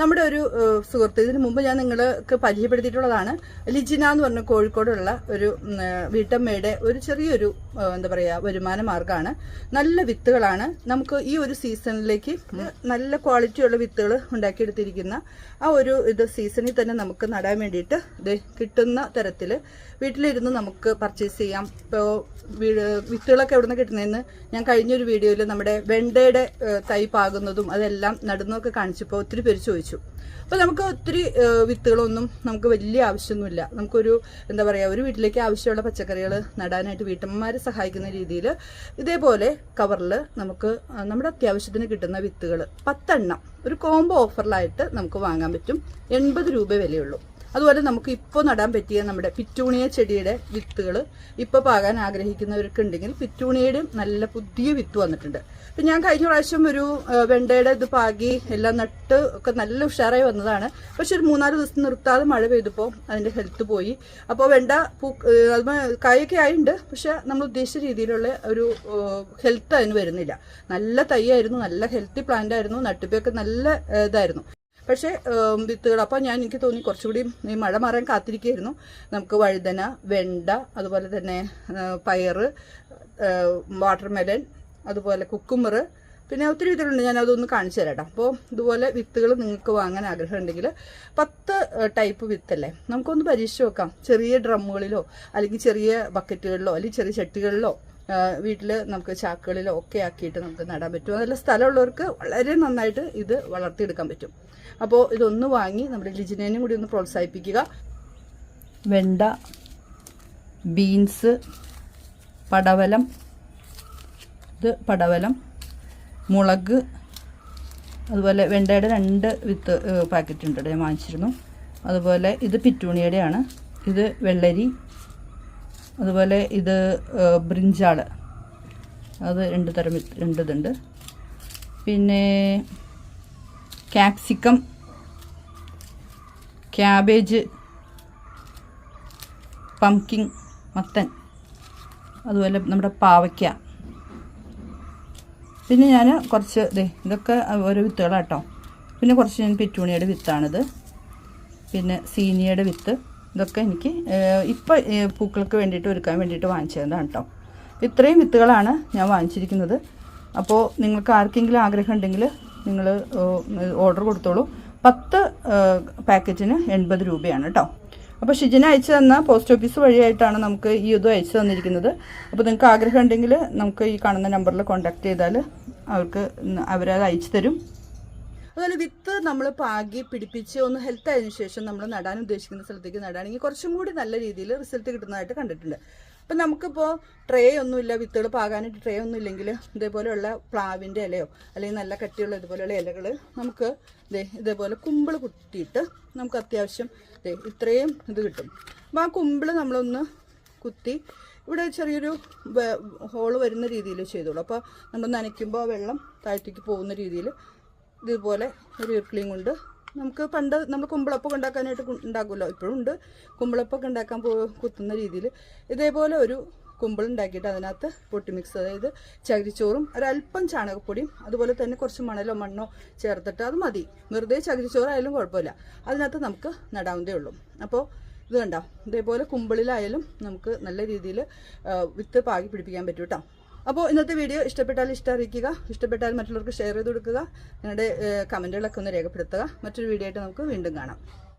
നമ്മുടെ ഒരു സുഹൃത്ത് ഇതിനു മുമ്പ് ഞാൻ നിങ്ങൾക്ക് പരിചയപ്പെടുത്തിയിട്ടുള്ളതാണ് ലിജിന എന്ന് പറഞ്ഞ കോഴിക്കോടുള്ള ഒരു വീട്ടമ്മയുടെ ഒരു ചെറിയൊരു എന്താ പറയുക വരുമാന മാർഗമാണ്. നല്ല വിത്തുകളാണ്. നമുക്ക് ഈ ഒരു സീസണിലേക്ക് നല്ല ക്വാളിറ്റിയുള്ള വിത്തുകൾ ഉണ്ടാക്കിയെടുത്തിരിക്കുന്ന ആ ഒരു ഇത് സീസണിൽ തന്നെ നമുക്ക് നടാൻ വേണ്ടിയിട്ട് ഇത് കിട്ടുന്ന തരത്തിൽ വീട്ടിലിരുന്ന് നമുക്ക് പർച്ചേസ് ചെയ്യാം. ഇപ്പോൾ വിത്തുകളൊക്കെ എവിടെ നിന്ന് കിട്ടുന്നതെന്ന് ഞാൻ കഴിഞ്ഞൊരു വീഡിയോയിൽ നമ്മുടെ വെണ്ടയുടെ തൈ പാകുന്നതും അതെല്ലാം നടുന്നതൊക്കെ കാണിച്ചപ്പോൾ ഒത്തിരി പേര് ചോദിച്ചു. അപ്പോൾ നമുക്ക് ഒത്തിരി വിത്തുകളൊന്നും നമുക്ക് വലിയ ആവശ്യമൊന്നുമില്ല. നമുക്കൊരു എന്താ പറയുക ഒരു വീട്ടിലേക്ക് ആവശ്യമുള്ള പച്ചക്കറികൾ നടാനായിട്ട് വീട്ടമ്മമാരെ സഹായിക്കുന്ന രീതിയിൽ ഇതേപോലെ കവറിൽ നമുക്ക് നമ്മുടെ അത്യാവശ്യത്തിന് കിട്ടുന്ന വിത്തുകൾ പത്തെണ്ണം ഒരു കോംബോ ഓഫറിലായിട്ട് നമുക്ക് വാങ്ങാൻ പറ്റും. എൺപത് രൂപ വിലയുള്ളൂ. അതുപോലെ നമുക്ക് ഇപ്പോൾ നടാൻ പറ്റിയ നമ്മുടെ പിറ്റൂണിയ ചെടിയുടെ വിത്തുകൾ ഇപ്പോൾ പാകാൻ ആഗ്രഹിക്കുന്നവർക്ക് ഉണ്ടെങ്കിൽ പിറ്റൂണിയുടെ നല്ല പുതിയ വിത്ത് വന്നിട്ടുണ്ട്. അപ്പം ഞാൻ കഴിഞ്ഞ പ്രാവശ്യം ഒരു വെണ്ടയുടെ ഇത് പാകി എല്ലാം നട്ട് ഒക്കെ നല്ല ഉഷാറായി വന്നതാണ്. പക്ഷെ ഒരു മൂന്നാൽ ദിവസം നിർത്താതെ മഴ പെയ്തപ്പോൾ അതിന്റെ ഹെൽത്ത് പോയി. അപ്പോൾ വെണ്ട പൂ അത് കായൊക്കെ ആയിട്ടുണ്ട് പക്ഷെ നമ്മൾ ഉദ്ദേശിച്ച രീതിയിലുള്ള ഒരു ഹെൽത്ത് അതിന് വരുന്നില്ല. നല്ല തൈയായിരുന്നു നല്ല ഹെൽത്തി പ്ലാന്റ് ആയിരുന്നു നട്ടുപ്പൊക്കെ നല്ല ഇതായിരുന്നു. പക്ഷേ വിത്തുകൾ. അപ്പോൾ ഞാൻ എനിക്ക് തോന്നി കുറച്ചുകൂടി ഈ മഴ മാറാൻ കാത്തിരിക്കുകയായിരുന്നു. നമുക്ക് വഴുതന വെണ്ട അതുപോലെ തന്നെ പയറ് വാട്ടർ മെലൻ അതുപോലെ കുക്കുമ്പർ പിന്നെ ഒത്തിരി വിത്തുകളുണ്ട്. ഞാൻ അതൊന്ന് കാണിച്ചു തരാം അപ്പോൾ ഇതുപോലെ വിത്തുകൾ നിങ്ങൾക്ക് വാങ്ങാൻ ആഗ്രഹം ഉണ്ടെങ്കിൽ പത്ത് ടൈപ്പ് വിത്തല്ലേ? നമുക്കൊന്ന് പരീക്ഷിച്ച് നോക്കാം. ചെറിയ ഡ്രമ്മുകളിലോ അല്ലെങ്കിൽ ചെറിയ ബക്കറ്റുകളിലോ അല്ലെങ്കിൽ ചെറിയ ചട്ടികളിലോ വീട്ടിൽ നമുക്ക് ചാക്കുകളിലോ ഒക്കെ ആക്കിയിട്ട് നമുക്ക് നടാൻ പറ്റും. അതല്ല സ്ഥലമുള്ളവർക്ക് വളരെ നന്നായിട്ട് ഇത് വളർത്തിയെടുക്കാൻ പറ്റും. അപ്പോൾ ഇതൊന്ന് വാങ്ങി നമ്മുടെ ലിജിനേനും കൂടി ഒന്ന് പ്രോത്സാഹിപ്പിക്കുക. വെണ്ട ബീൻസ് പടവലം ഇത് പടവലം മുളക് അതുപോലെ വെണ്ടയുടെ രണ്ട് വിത്ത് പാക്കറ്റ് ഉണ്ട് ഞാൻ വാങ്ങിച്ചിരുന്നു. അതുപോലെ ഇത് പിറ്റൂണിയുടെയാണ് ഇത് വെള്ളരി അതുപോലെ ഇത് ഏഹ്, ബ്രിഞ്ചാൾ അത് രണ്ട് തരം രണ്ടിതുണ്ട് പിന്നെ ക്യാപ്സിക്കം ക്യാബേജ് പംകിൻ മത്തൻ. അതുപോലെ നമ്മുടെ പാവയ്ക്ക. പിന്നെ ഞാൻ കുറച്ച് ദേ ഇതൊക്കെ ഓരോ വിത്തുകളാട്ടോ. പിന്നെ കുറച്ച് ഞാൻ പെറ്റൂണിയുടെ വിത്താണിത്. പിന്നെ സീനിയയുടെ വിത്ത്. ഇതൊക്കെ എനിക്ക് ഇപ്പം പൂക്കൾക്ക് വേണ്ടിയിട്ട് ഒരുക്കാൻ വേണ്ടിയിട്ട് വാങ്ങിച്ചതാണ് കേട്ടോ ഇത്രയും വിത്തുകളാണ് ഞാൻ വാങ്ങിച്ചിരിക്കുന്നത്. അപ്പോൾ നിങ്ങൾക്ക് ആർക്കെങ്കിലും ആഗ്രഹം ഉണ്ടെങ്കിൽ നിങ്ങൾ ഓർഡർ കൊടുത്തോളൂ. പത്ത് പാക്കറ്റിന് എൺപത് രൂപയാണ് കേട്ടോ അപ്പോൾ ഷിജിന അയച്ചു തന്ന പോസ്റ്റ് ഓഫീസ് വഴിയായിട്ടാണ് നമുക്ക് ഈ ഇത് അയച്ചു തന്നിരിക്കുന്നത്. അപ്പോൾ നിങ്ങൾക്ക് ആഗ്രഹം ഉണ്ടെങ്കിൽ നമുക്ക് ഈ കാണുന്ന നമ്പറിൽ കോൺടാക്ട് ചെയ്താൽ അവർക്ക് അവരത് അയച്ചു തരും. അതുപോലെ വിത്ത് നമ്മൾ പാകി പിടിപ്പിച്ച് ഒന്ന് ഹെൽത്ത് ആയതിനു ശേഷം നമ്മൾ നടാൻ ഉദ്ദേശിക്കുന്ന സ്ഥലത്തേക്ക് നടാണെങ്കിൽ കുറച്ചും കൂടി നല്ല രീതിയിൽ റിസൾട്ട് കിട്ടുന്നതായിട്ട് കണ്ടിട്ടുണ്ട്. അപ്പം നമുക്കിപ്പോൾ ട്രേ ഒന്നുമില്ല വിത്തുകൾ പാകാനായിട്ട് ട്രേ ഒന്നും ഇല്ലെങ്കിൽ ഇതേപോലെയുള്ള പ്ലാവിന്റെ ഇലയോ അല്ലെങ്കിൽ നല്ല കട്ടിയുള്ള ഇതുപോലെയുള്ള ഇലകൾ നമുക്ക് ദേ ഇതേപോലെ കുമ്പിൾ കുത്തിയിട്ട് നമുക്ക് അത്യാവശ്യം ഇത്രയും ഇത് കിട്ടും. അപ്പം ആ കുമ്പിൾ നമ്മളൊന്ന് കുത്തി ഇവിടെ ചെറിയൊരു ഹോൾ വരുന്ന രീതിയിൽ ചെയ്തോളൂ. അപ്പോൾ നമ്മൾ നനയ്ക്കുമ്പോൾ വെള്ളം താഴത്തേക്ക് പോകുന്ന രീതിയിൽ ഇതുപോലെ ഒരു ഇർക്കിളിയും കൊണ്ട്. നമുക്ക് പണ്ട് നമ്മൾ കുമ്പിളപ്പൊക്കെ ഉണ്ടാക്കാനായിട്ട് ഉണ്ടാക്കുമല്ലോ. ഇപ്പോഴും ഉണ്ട്. കുമ്പിളപ്പൊക്കെ ഉണ്ടാക്കാൻ പോ കുത്തുന്ന രീതിയിൽ ഇതേപോലെ ഒരു കുമ്പിൾ ഉണ്ടാക്കിയിട്ട് അതിനകത്ത് പൊട്ടി മിക്സ് അതായത് ചകിരിച്ചോറും ഒരല്പം ചാണകപ്പൊടിയും അതുപോലെ തന്നെ കുറച്ച് മണലോ മണ്ണോ ചേർത്തിട്ട് അത് മതി. വെറുതെ ചകിരിച്ചോറായാലും കുഴപ്പമില്ല. അതിനകത്ത് നമുക്ക് നടാവുന്നതേ ഉള്ളൂ. അപ്പോൾ ഇത് കണ്ടോ? ഇതേപോലെ കുമ്പിളിലായാലും നമുക്ക് നല്ല രീതിയിൽ വിത്ത് പാകി പിടിപ്പിക്കാൻ പറ്റും കേട്ടോ അപ്പോൾ ഇന്നത്തെ വീഡിയോ ഇഷ്ടപ്പെട്ടാൽ ഇഷ്ടം അറിയിക്കുക ഇഷ്ടപ്പെട്ടാൽ മറ്റുള്ളവർക്ക് ഷെയർ ചെയ്ത് കൊടുക്കുക നിങ്ങളുടെ കമന്റുകളൊക്കെ ഒന്ന് രേഖപ്പെടുത്തുക. മറ്റൊരു വീഡിയോ ആയിട്ട് നമുക്ക് വീണ്ടും കാണാം.